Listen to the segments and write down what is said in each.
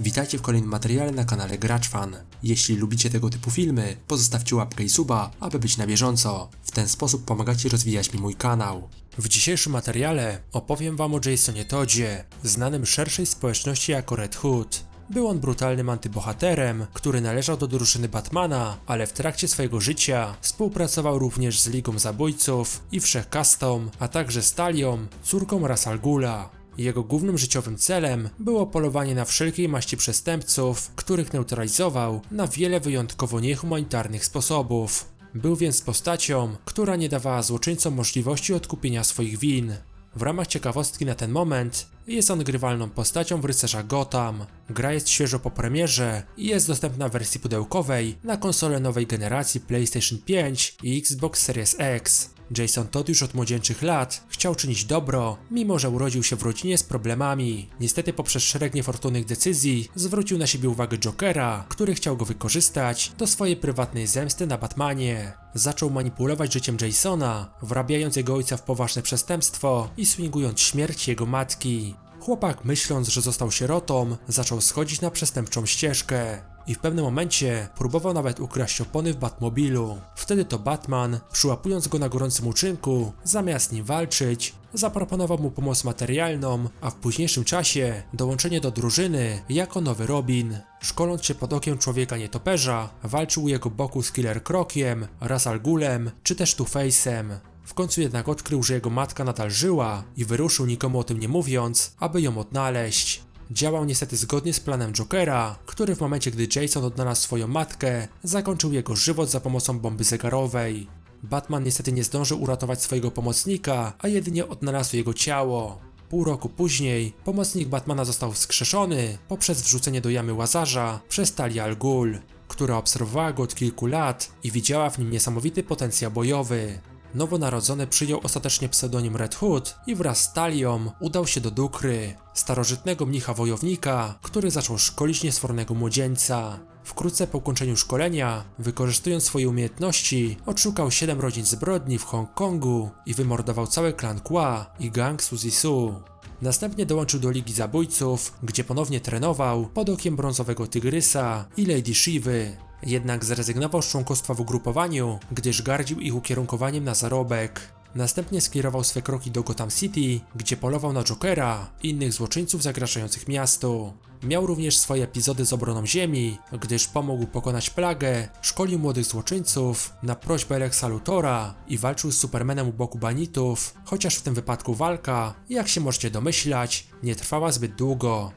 Witajcie w kolejnym materiale na kanale GraczFan. Jeśli lubicie tego typu filmy, pozostawcie łapkę i suba, aby być na bieżąco. W ten sposób pomagacie rozwijać mi mój kanał. W dzisiejszym materiale opowiem wam o Jasonie Toddzie, znanym szerszej społeczności jako Red Hood. Był on brutalnym antybohaterem, który należał do drużyny Batmana, ale w trakcie swojego życia współpracował również z Ligą Zabójców i Wszech Custom, a także z Talią, córką Ras Al Ghula. Jego głównym życiowym celem było polowanie na wszelkiej maści przestępców, których neutralizował na wiele wyjątkowo niehumanitarnych sposobów. Był więc postacią, która nie dawała złoczyńcom możliwości odkupienia swoich win. W ramach ciekawostki na ten moment jest on grywalną postacią w Rycerza Gotham. Gra jest świeżo po premierze i jest dostępna w wersji pudełkowej na konsole nowej generacji PlayStation 5 i Xbox Series X. Jason Todd już od młodzieńczych lat chciał czynić dobro, mimo że urodził się w rodzinie z problemami. Niestety poprzez szereg niefortunnych decyzji zwrócił na siebie uwagę Jokera, który chciał go wykorzystać do swojej prywatnej zemsty na Batmanie. Zaczął manipulować życiem Jasona, wrabiając jego ojca w poważne przestępstwo i swingując śmierć jego matki. Chłopak, myśląc, że został sierotą, zaczął schodzić na przestępczą ścieżkę. I w pewnym momencie próbował nawet ukraść opony w Batmobilu. Wtedy to Batman, przyłapując go na gorącym uczynku, zamiast nim walczyć, zaproponował mu pomoc materialną, a w późniejszym czasie dołączenie do drużyny jako nowy Robin. Szkoląc się pod okiem człowieka nietoperza, walczył u jego boku z Killer Krokiem, Ras Al Ghulem czy też Two-Face'em. W końcu jednak odkrył, że jego matka nadal żyła i wyruszył nikomu o tym nie mówiąc, aby ją odnaleźć. Działał niestety zgodnie z planem Jokera, który w momencie gdy Jason odnalazł swoją matkę, zakończył jego żywot za pomocą bomby zegarowej. Batman niestety nie zdążył uratować swojego pomocnika, a jedynie odnalazł jego ciało. Pół roku później pomocnik Batmana został wskrzeszony poprzez wrzucenie do jamy Łazarza przez Talia Al Ghul, która obserwowała go od kilku lat i widziała w nim niesamowity potencjał bojowy. Nowonarodzony przyjął ostatecznie pseudonim Red Hood i wraz z Talią udał się do Dukry, starożytnego mnicha wojownika, który zaczął szkolić niesfornego młodzieńca. Wkrótce po ukończeniu szkolenia, wykorzystując swoje umiejętności, odszukał 7 rodzin zbrodni w Hongkongu i wymordował cały klan Kwa i gang Suzy Su. Następnie dołączył do Ligi Zabójców, gdzie ponownie trenował pod okiem brązowego tygrysa i Lady Shivy. Jednak zrezygnował z członkostwa w ugrupowaniu, gdyż gardził ich ukierunkowaniem na zarobek. Następnie skierował swe kroki do Gotham City, gdzie polował na Jokera i innych złoczyńców zagrażających miastu. Miał również swoje epizody z obroną ziemi, gdyż pomógł pokonać plagę, szkolił młodych złoczyńców na prośbę Lexa Luthora i walczył z Supermanem u boku banitów, chociaż w tym wypadku walka, jak się możecie domyślać, nie trwała zbyt długo.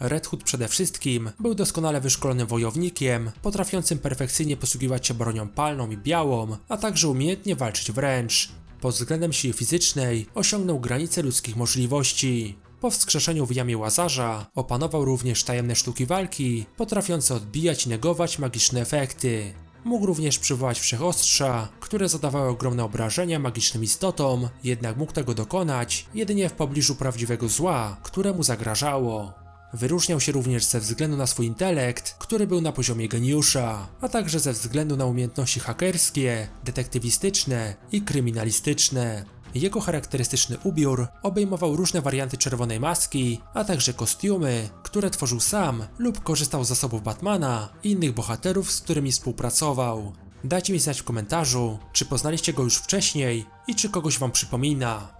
Red Hood przede wszystkim był doskonale wyszkolonym wojownikiem, potrafiącym perfekcyjnie posługiwać się bronią palną i białą, a także umiejętnie walczyć wręcz. Pod względem siły fizycznej osiągnął granice ludzkich możliwości. Po wskrzeszeniu w jamie Łazarza opanował również tajemne sztuki walki, potrafiące odbijać i negować magiczne efekty. Mógł również przywołać wszechostrza, które zadawały ogromne obrażenia magicznym istotom, jednak mógł tego dokonać jedynie w pobliżu prawdziwego zła, któremu zagrażało. Wyróżniał się również ze względu na swój intelekt, który był na poziomie geniusza, a także ze względu na umiejętności hakerskie, detektywistyczne i kryminalistyczne. Jego charakterystyczny ubiór obejmował różne warianty czerwonej maski, a także kostiumy, które tworzył sam lub korzystał z zasobów Batmana i innych bohaterów, z którymi współpracował. Dajcie mi znać w komentarzu, czy poznaliście go już wcześniej i czy kogoś wam przypomina.